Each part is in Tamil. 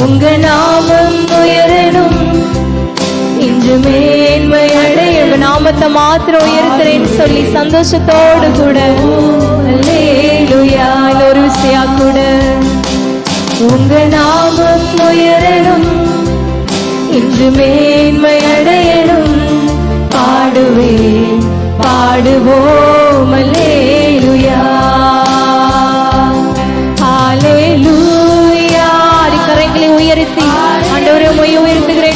உங்க நாமம் உயரணும். இன்று மேன்மை அடைய நாமத்தை மாத்திரம் உயர்த்துறேன்னு சொல்லி சந்தோஷத்தோடு கூட. ஒரு விசையா கூட. உங்க நாமம் உயரணும். இன்று மேன்மை அடையணும். பாடுவே பாடுவோம் அல்லேலூயா. கரங்களை உயர்த்தி ஆண்டவரே உம்மை உயர்த்துகிறேன்.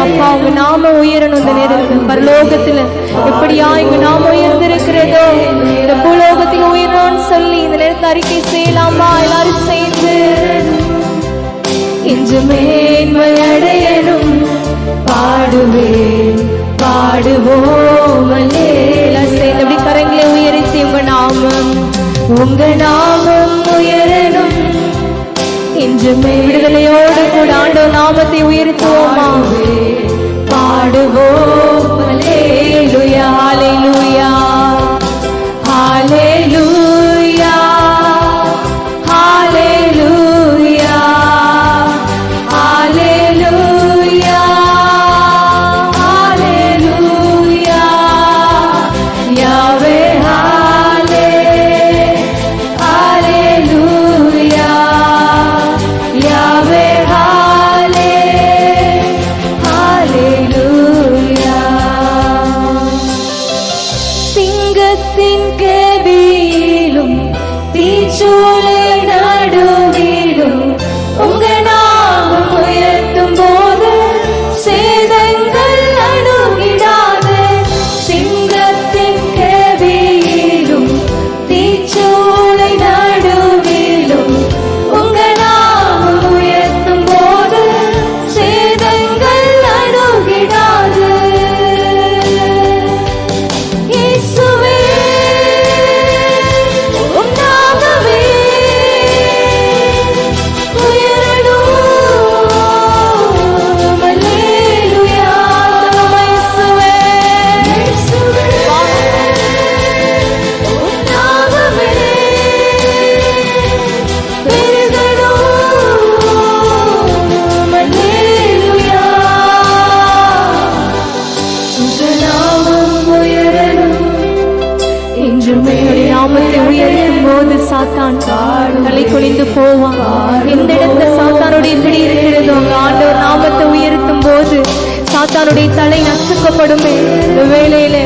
அப்பா உங்க நாம உயரணும் இந்த நேரத்தில். பரலோகத்துல எப்படியா இங்க நாம உயர்ந்திருக்கிறதோ இந்த பூலோகத்தில் உயரணும்னு சொல்லி இந்த நேரத்தில் அறிக்கை செய்யலாமா? எல்லாரும் சேர்ந்து இன்று மேன்மை அடையணும். பாடுவேன் பாடுவோம் அல்லே. சேர்ந்து அப்படி கரங்களை உயர்த்தி உங்க நாமம் உங்க நாமம் இன்று விடுதலையோடு கூட ஆண்டோ நாமத்தை உயர்த்துவோமா? பாடுவோம் போவான். எந்த இடத்துல சாத்தானுடைய பிடி இருக்கிறதோ. உங்க ஆண்டவர் நாமத்தை உயர்த்தும் போது சாத்தானுடைய தலை நசுக்கப்படுமே. வேலையில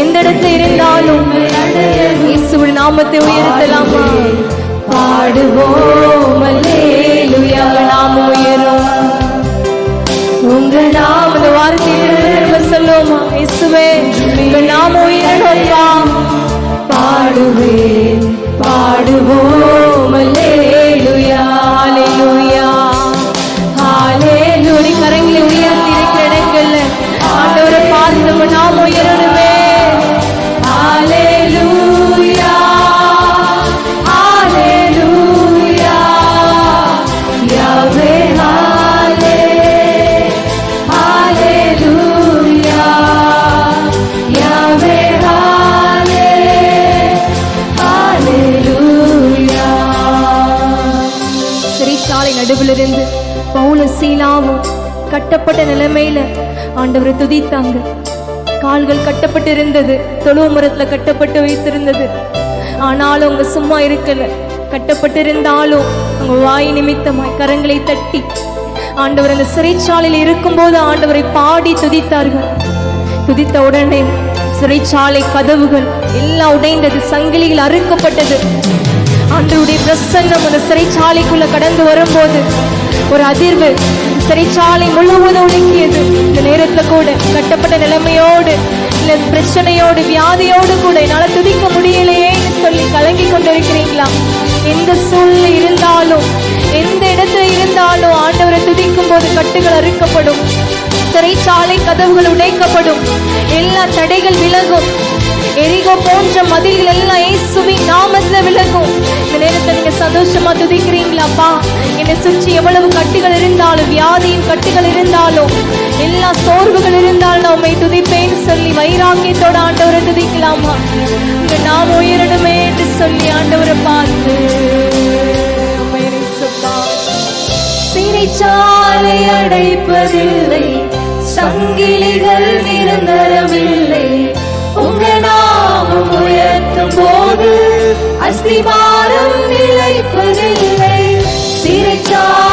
எந்த இடத்துல இருந்தாலும் இயேசுவின் நாமத்தை உயர்த்தலாமா? பாடுவோம். நாம உயரும். உங்க நாம இந்த வார்த்தையை சொல்லுவோமா? இயேசுவே உங்க நாம உயரணும் பாடுவேன் பாடுவோம். பவுல சீலாவும் கட்டப்பட்ட நிலைமையில ஆண்டவரை துதித்தாங்க. கால்கள் கட்டப்பட்டு இருந்தது தொழுவ மரத்துல கட்டப்பட்டு வைத்திருந்தது. ஆனாலும் அவங்க சும்மா இருக்கல. கட்டப்பட்டு இருந்தாலும் அவங்க வாய் நிமித்தமாய் கரங்களை தட்டி ஆண்டவர் அந்த சிறைச்சாலையில் இருக்கும்போது ஆண்டவரை பாடி துதித்தார்கள். துதித்த உடனே சிறைச்சாலை கதவுகள் எல்லாம் உடைந்தது சங்கிலிகள் அறுக்கப்பட்டது. ஆண்டவருடைய பிரசன்னம் அந்த சிறைச்சாலைக்குள்ள கடந்து வரும்போது ஒரு அதிர்வு சிறைச்சாலை முழுவதும் ஒடுங்கியது. இந்த நேரத்துல கூட கட்டப்பட்ட நிலைமையோடு இல்ல பிரச்சனையோடு வியாதியோடு கூட என்னால துதிக்க முடியலையேன்னு சொல்லி கலங்கி கொண்டிருக்கிறீங்களா? எந்த சூழ்நிலை இருந்தாலும் எந்த இடத்துல இருந்தாலும் ஆண்டவரை துதிக்கும் போது கட்டுகள் அறுக்கப்படும். சிறைச்சாலை கதவுகள் உடைக்கப்படும். எல்லா தடைகள் விலகும். எரிகோ போன்ற மதில்கள் எல்லாம் இயேசுவின் நாமத்துல விலகும். இந்த நேரத்தை நீங்க சந்தோஷமா துதிக்கிறீங்களாப்பா? என்னை சுற்றி எவ்வளவு கட்டுகள் இருந்தாலும் வியாதியின் கட்டுகள் இருந்தாலும் எல்லா சோர்வுகள் இருந்தாலும் நான் உண்மை துதிப்பேன்னு சொல்லி வைராக்கியத்தோட ஆண்டவரை துதிக்கலாமா? உங்க நாம் உயரணுமே என்று சொல்லி ஆண்டவரை பார்த்து சிறைச்சாலை அடைப்பதில்லை சங்கிலிகள் நிரந்தரமில்லை நாமம் உயர்த்தும் போது அஸ்திபாரம் நிலைப்பதில்லை. சிறைச்சாலை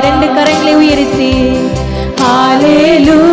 ரெண்டு கரங்களை உயர்த்தி. ஹalleluya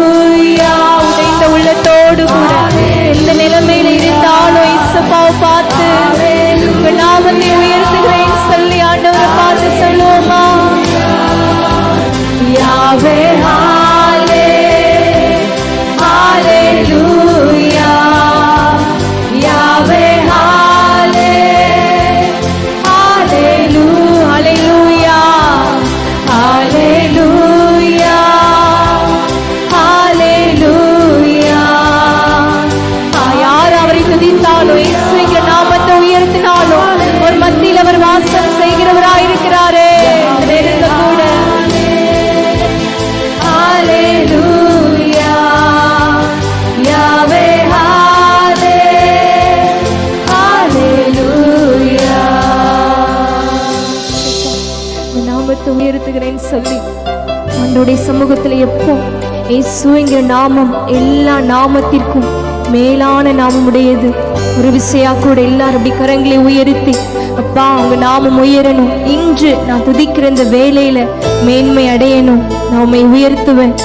இயேசுங்கிற நாமம் எல்லா நாமத்திற்கும் மேலான நாமம் உடையது ஒரு விசையா கூட எல்லாரும் அப்படி கரங்களை உயர்த்தி அப்பா உங்க நாமம் உயரணும். இன்று நான் துதிக்கிற இந்த வேலையில மேன்மை அடையணும். நான் உண்மை உயர்த்துவேன்.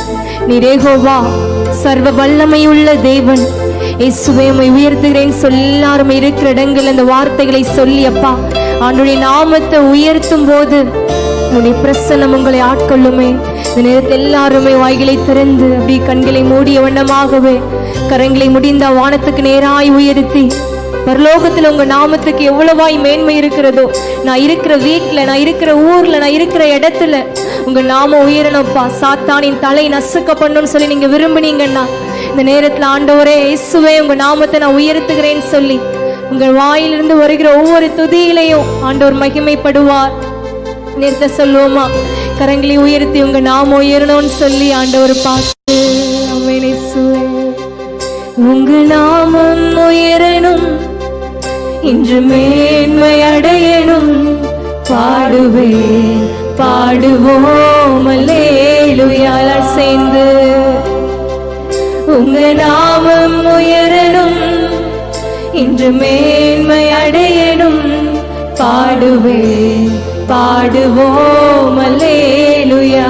நீரேகோவா சர்வ வல்லமையுள்ள தேவன். இயேசுவை உண்மை உயர்த்துகிறேன் சொல்லி எல்லாரும் இருக்கிற இடங்கள் அந்த வார்த்தைகளை சொல்லி அப்பா அவனுடைய நாமத்தை உயர்த்தும் போது உன்னுடைய பிரசன்னம் உங்களை ஆட்கொள்ளுமே. இந்த நேரத்தில் எல்லாருமே வாய்களை திறந்து அப்படி கண்களை மூடிய வண்ணமாகவே கரங்களை முடிந்த வானத்துக்கு நேராய் உயர்த்தி பரலோகத்தில் உங்க நாமத்துக்கு எவ்வளவாய் மேன்மை இருக்கிறதோ நான் இருக்கிற வீட்டில் நான் இருக்கிற ஊர்ல நான் இருக்கிற இடத்துல உங்க நாமம் உயரணும்ப்பா சாத்தானின் தலை நசுக்கப்படணும்னு சொல்லி நீங்க விரும்புனீங்கன்னா இந்த நேரத்தில் ஆண்டவரே இயேசுவே உங்க நாமத்தை நான் உயர்த்துகிறேன்னு சொல்லி உங்கள் வாயிலிருந்து வருகிற ஒவ்வொரு துதியிலையும் ஆண்டவர் மகிமைப்படுவார். நிறுத்த சொல்லுவோமா? கரங்களை உயர்த்தி உங்க நாம உயரணும்னு சொல்லி ஆண்டவர் பார்த்து அவனை உங்க நாமம் உயரணும் இன்று மேன்மை அடையணும். பாடுவேன் பாடுவோம் அல்லேலூயால சேர்ந்து உங்க நாமம் உயரணும் இன்று மேன்மை அடையணும். பாடுவேன் பாடுவோம். அல்லேலூயா.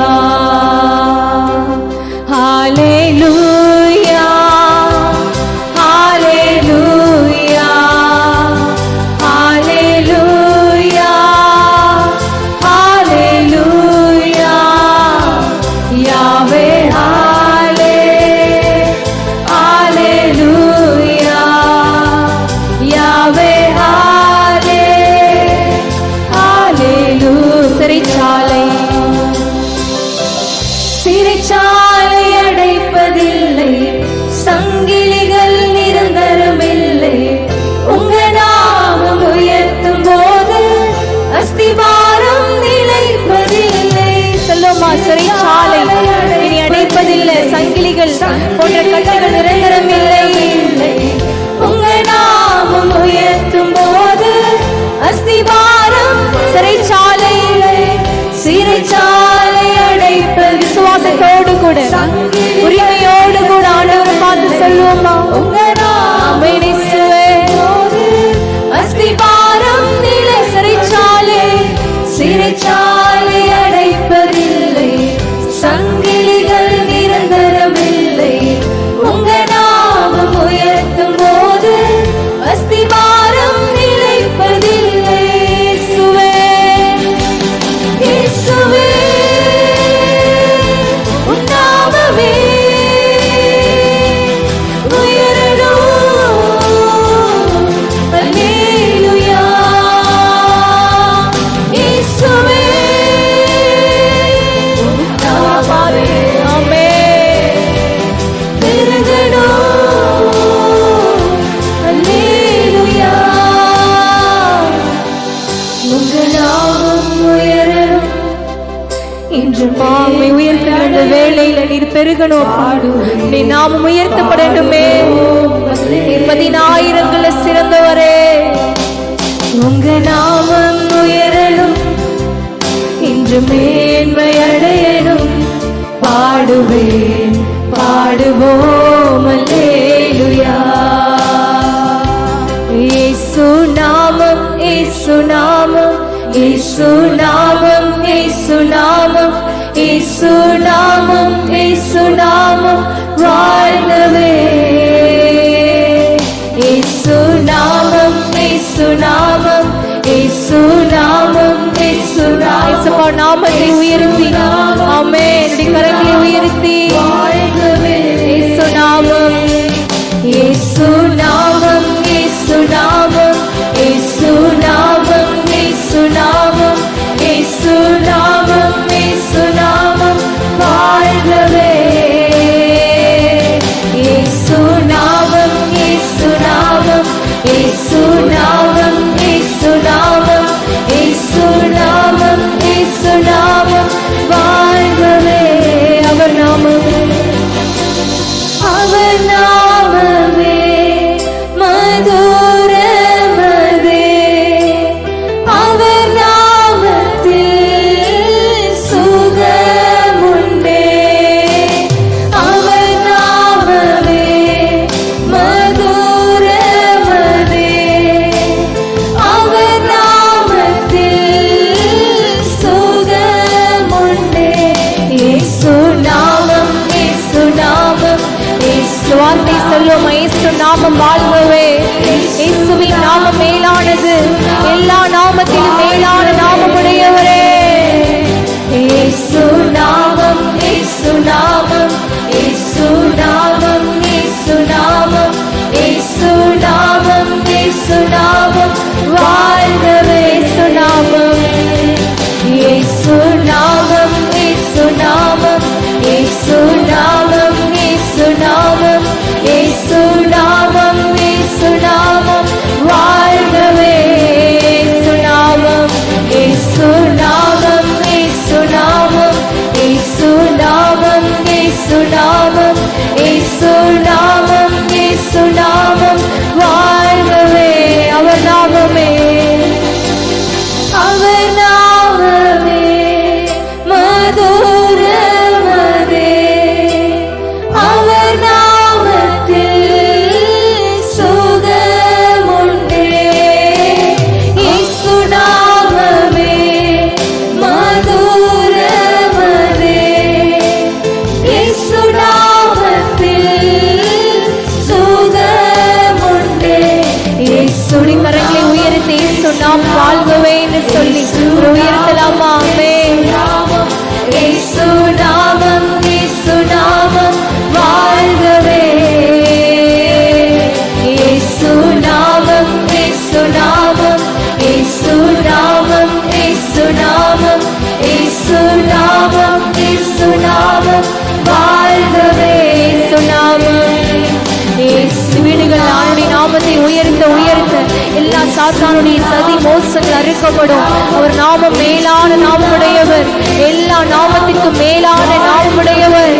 சிறைச்சாலை இனி அடைப்பதில்லை சங்கிலிகள். போன்ற கட்டுகள் நிரந்தரமில்லை நீர் நீ நாமம் உயர்த்தப்படணுமே பதினாயிரங்கள சிறந்தவரே. உங்க நாமம் உயரணும் இன்று மேன்மை அடையணும் பாடுவேன் பாடுவோம். இயேசு நாமம் இயேசு நாமம் இயேசு நாமம் இயேசு நாமம் இயேசு நாமம் இயேசு நாமம் வாழ்கவே இயேசு நாமம் இயேசு நாமம் இயேசு நாமம் இயேசு நாமம் நாமத்தை உயர்த்தி ஆமே என்னுடைய கரங்களை உயர்த்தி So long. கரங்களை உயர்த்தே சொன்னால் வாழ்வு பெருக்கப்படும் அவர் நாமம் மேலான நாமமுடையவர். எல்லா நாமத்திற்கும் மேலான நாமமுடையவர்.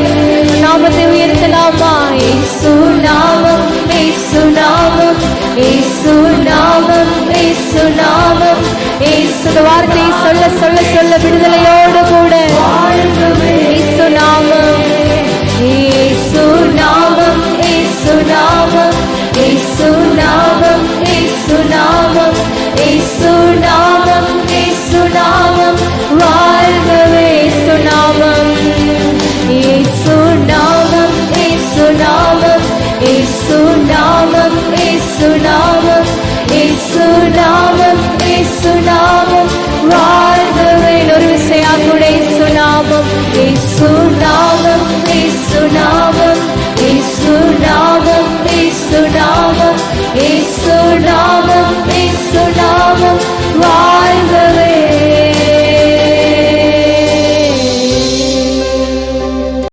நாமத்தை உயர்த்தலாமா? ஏசு நாமம் ஏசு நாமம் ஏசு நாமம் ஏசு நாமம். ஏசு வார்த்தையை சொல்ல சொல்ல சொல்ல விடுதலையோடு கூட. வாழ்ந்தவே